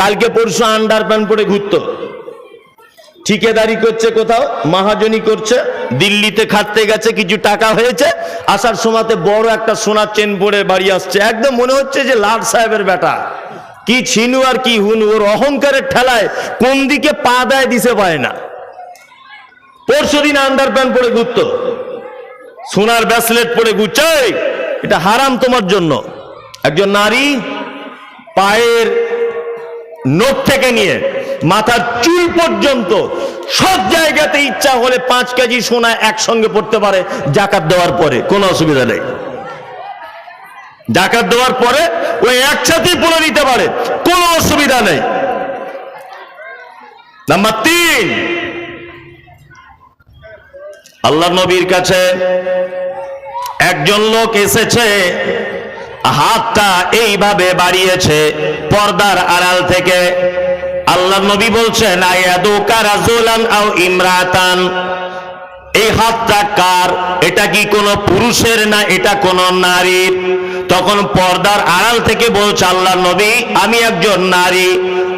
কালকে পরশু under pant পরে ঘুরতো। ঠিকাদারি করছে কোথাও, মাহাজনী করছে, দিল্লিতে খাটতে গেছে, কিছু টাকা হয়েছে, আসার সময়তে বড় একটা সোনার চেন পরে বাড়ি আসছে। একদম মনে হচ্ছে যে লাট সাহেবের বেটা। কি ছিনু আর কি হুনু, ওর অহংকারের ঠেলায় কোন দিকে পা দেয় দিতে পায় না। পরশু দিন আন্ডার প্যান্ট পরে ঘুরতো। সোনার ব্যাসলেট পরে ঘুরছে এটা হারাম তোমার জন্য। একজন নারী পায়ের নোট থেকে নিয়ে মাথার চুল পর্যন্ত সব জায়গাতে ইচ্ছা হলে পাঁচ কেজি সোনা একসঙ্গে পড়তে পারে জাকাত দেওয়ার পরে, কোনো অসুবিধা নেই। জাকাত দেওয়ার পরে ওই একসাথেই পড়ে নিতে পারে, কোনো অসুবিধা নেই। নাম্বার তিন আল্লাহ নবীর কাছে একজন লোক এসেছে হাতটা এইভাবে বাড়িয়েছে পর্দার আড়াল থেকে। আল্লাহ নবী বলছেন আয়াদু কারাজুলান আও ইমরাতান? এই হাতটা কার? এটা কি কোনো পুরুষের না এটা কোনো নারীর? তখন পর্দার আড়াল থেকে বলছে আল্লাহ নবী, আমি একজন নারী,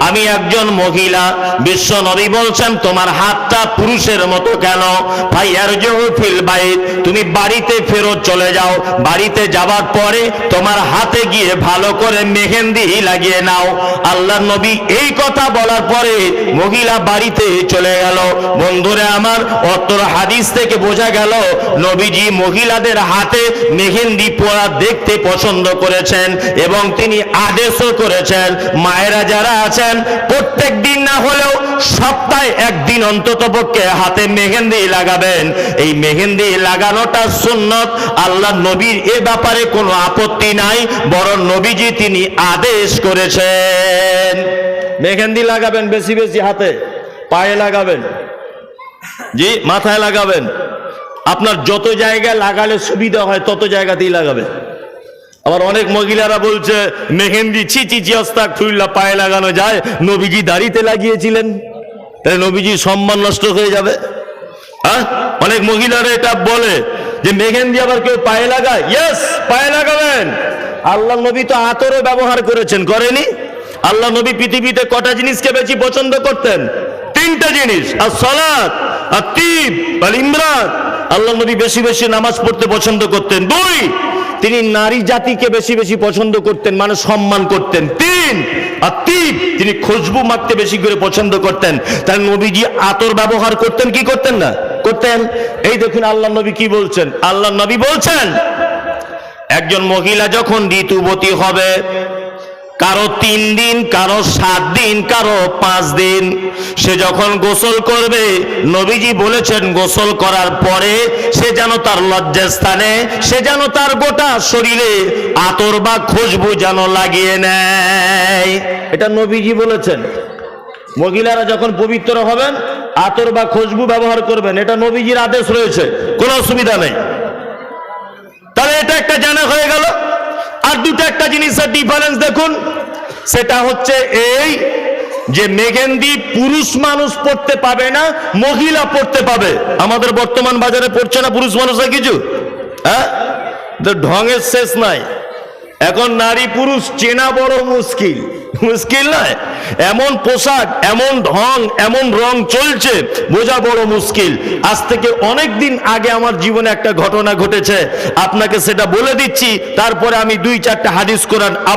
আমি একজন মহিলা। বিশ্ব নবী বলছেন, তোমার হাতটা পুরুষের মতো কেন? ভাইয়ার ফিল বাইত, তুমি বাড়িতে ফেরত চলে যাও। বাড়িতে যাবার পরে তোমার হাতে গিয়ে ভালো করে মেহেন্দি লাগিয়ে নাও। আল্লাহ নবী এই কথা বলার পরে মহিলা বাড়িতে চলে গেল। বন্ধুরে আমার, অত্তর হাদিস থেকে বোঝা গেল, নবীজি মহিলাদের হাতে মেহেন্দি পরা দেখতে পছন্দ করেছেন এবং তিনি আদেশও করেছেন, মায়েরা যারা আছেন, প্রত্যেক দিন না হলেও সপ্তাহে একদিন অন্তত পক্ষে হাতে মেহেন্দি লাগাবেন। এই মেহেন্দি লাগানোটা সুন্নত, আল্লাহ নবীর এ ব্যাপারে কোনো আপত্তি নাই, বরং নবীজি তিনি আদেশ করেছেন। মেহেন্দি লাগাবেন বেশি বেশি হাতে, পায়ে লাগাবেন। জি, মাথায় লাগাবেন। আপনার যত জায়গায় লাগালে সুবিধা হয়, তত জায়গাতেই লাগাবেন। আবার অনেক মহিলারা বলছে, মেহেন্দি, ছি ছি অস্তাক ফুল্লা পায়ে লাগানো যায়। নবীজি দাড়িতে লাগিয়েছিলেন। তাহলে নবীজি সম্মান নষ্ট হয়ে যাবে। হ্যাঁ? অনেক মহিলারা এটা বলে যে, মেহেন্দি আবার কেউ পায়ে লাগায়? ইয়েস পায়ে লাগাবেন। আল্লাহ নবী তো আতরও ব্যবহার করেছেন, করেনি? আল্লাহ নবী পৃথিবীতে কটা জিনিসকে বেশি পছন্দ করতেন? তিনটা জিনিস। আর সলাদ আর তিব আর ইমরান। আল্লাহ নবী বেশি বেশি নামাজ পড়তে পছন্দ করতেন। দুই, তিনি নারী জাতিকে বেশি বেশি পছন্দ করতেন মানে সম্মান করতেন। তিন আর তিন খুশবু মাখতে বেশি করে পছন্দ করতেন। তাই নবীজি আতর ব্যবহার করতেন, কি করতেন না? করতেন। এই দেখুন আল্লাহ নবী কি বলছেন? আল্লাহ নবী বলছেন, একজন মহিলা যখন ঋতুবতী হবে কারও তিন দিন, কারও সাত দিন, কারও পাঁচ দিন। সে যখন গোসল করবে, নবীজি বলেছেন গোসল করার পরে সে যেন তার লজ্জাস্থানে, সে যেন তার গোটা শরীরে আতর বা খুশবু যেন লাগিয়ে নেয়। এটা নবীজি বলেছেন। মহিলারা যখন পবিত্র হবেন, আতর বা খুশবু ব্যবহার করবেন, এটা নবীজির আদেশ রয়েছে। কোনো অসুবিধা নেই। তাহলে এটা একটা জানা হয়ে গেল। আর দুটো একটা জিনিসের ডিফারেন্স দেখুন। সেটা হচ্ছে এই যে মেঘেন্দি পুরুষ মানুষ পড়তে পাবে না, মহিলা পড়তে পাবে। আমাদের বর্তমান বাজারে পড়ছে না পুরুষ মানুষরা কিছু? হ্যাঁ? ঢঙের শেষ নাই। এখন নারী পুরুষ চেনা বড় মুশকিল। মুশকিল নয়, এমন পোশাক, এমন ঢং, এমন রং চলছে, বোঝা বড় মুশকিল। আজ থেকে অনেক দিন আগে আমার জীবনে একটা ঘটনা ঘটেছে, আপনাকে সেটা বলে দিচ্ছি, তারপরে আমি দুই চারটা হাদিস কোরআন আবার